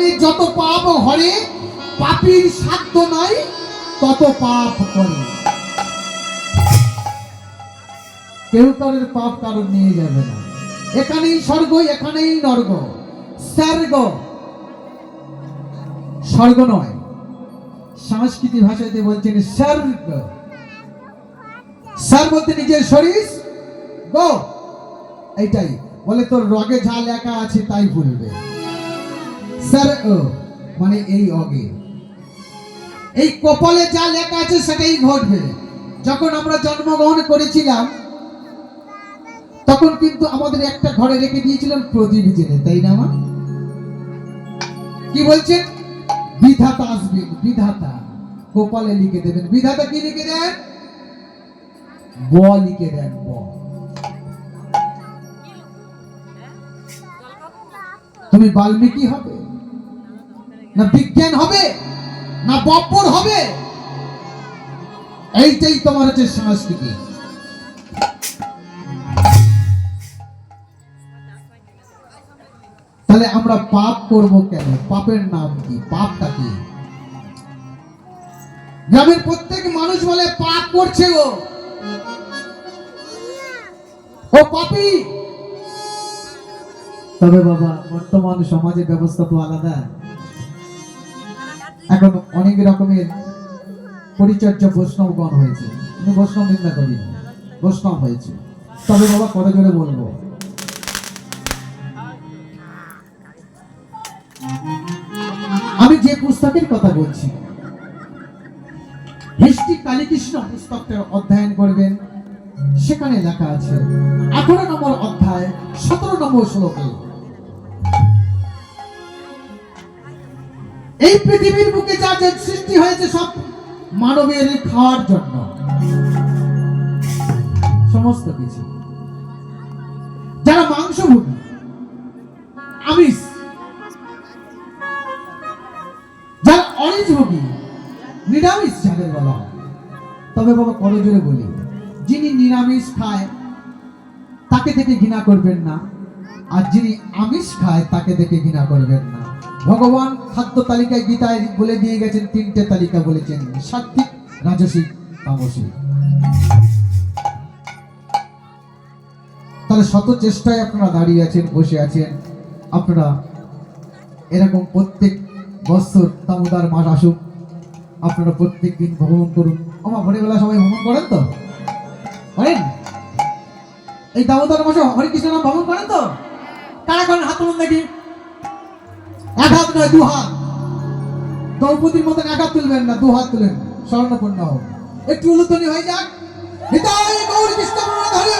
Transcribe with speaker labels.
Speaker 1: জন্মে যত পাপ হরে, পাপীর সাধ্য নাই, তত পাপ করে। কেউ কারোর পাপ কারণ নিয়ে যাবে না। এখানেই স্বর্গ, এখানেই নর্গ। স্বর্গ। স্বর্গ নয়। সংস্কৃতি ভাষাতে বলছেন, স্বর্গ। স্যার বলতে নিজের শরীর। গো, এইটাই। বলে তোর রগে যা লেখা আছে তাই ভুলবে। মানে এই অগে। এই কপালে যা লেখা আছে সেটাই ঘটবে যখন আমরা জন্মগ্রহণ করেছিলাম, তখন কিন্তু আমাদের একটা ঘরে রেখে দিয়েছিলেন প্রদীপ জেনে, তাই না, মা? কি বলছেন? বিধাতা আসবেন, বিধাতা। কপালে লিখে দেবেন। বিধাতা কি লিখে দেন? ব লিখে দেন, ব। তুমি বাল্মীকি হবে? না বিজ্ঞান হবে, না বপ্পর হবে। এইটাই তোমার হচ্ছে সংস্কৃতি। তাহলে আমরা পাপ করব কেন? পাপের নাম কি? পাপটা কি? গ্রামের প্রত্যেক মানুষ বলে, পাপ করছে ও। ও পাপি। তবে বাবা, বর্তমান সমাজের ব্যবস্থা তো আলাদা। এখন অনেক রকমের পরিচর্যা বৈষ্ণবগণ হয়েছে। আমি বৈষ্ণব নিন্দা করি। বৈষ্ণব হয়েছে। তবে বাবা, কত জোরে বলব? আমি যে পুস্তকের কথা বলছি হিস্ট্রি কালীকৃষ্ণ পুস্তকটা অধ্যয়ন করবেন। সেখানে লেখা আছে আঠারো নম্বর অধ্যায়, সতেরো নম্বর শ্লোকে এই পৃথিবীর বুকে যা যে সৃষ্টি হয়েছে সব মানবের খাওয়ার জন্য। সমস্ত কিছু। যারা মাংস ভোগী আমিষ, যারা অরেঞ্জ ভোগী নিরামিষ যাদের বলা হয়, তবে বাবা কত জোরে বলি, যিনি নিরামিষ খায়, তাকে দেখে ঘৃণা করবেন না, আর যিনি আমিষ খায়, তাকে দেখে ঘৃণা করবেন না। ভগবান খাদ্য তালিকায় গীতায় বলে দিয়ে গেছেন, তিনটে তালিকা বলেছেন সাত্বিক রাজসিক, তামসিক। তাহলে শত চেষ্টায় আপনারা দাঁড়িয়ে আছেন, বসে আছেন। আপনারা এরকম প্রত্যেক বছর দামোদার মাস আসুক, আপনারা প্রত্যেক দিন ভ্রমণ করুন। আমার ভোরবেলা সবাই ভ্রমণ করেন তো? করেন এই দামোদর মাসে হরিকৃষ্ণ নাম ভ্রমণ করেন তো? কারা করেন হাত দেখি। এক নয়, দু হাত। দ্রৌপদীর মতন এক হাত তুলবেন না, দু হাত তুলেন স্বর্ণপূর্ণ হোক। একটু উলুতনি হয়ে যাক। হৃদয় গৌরী হরি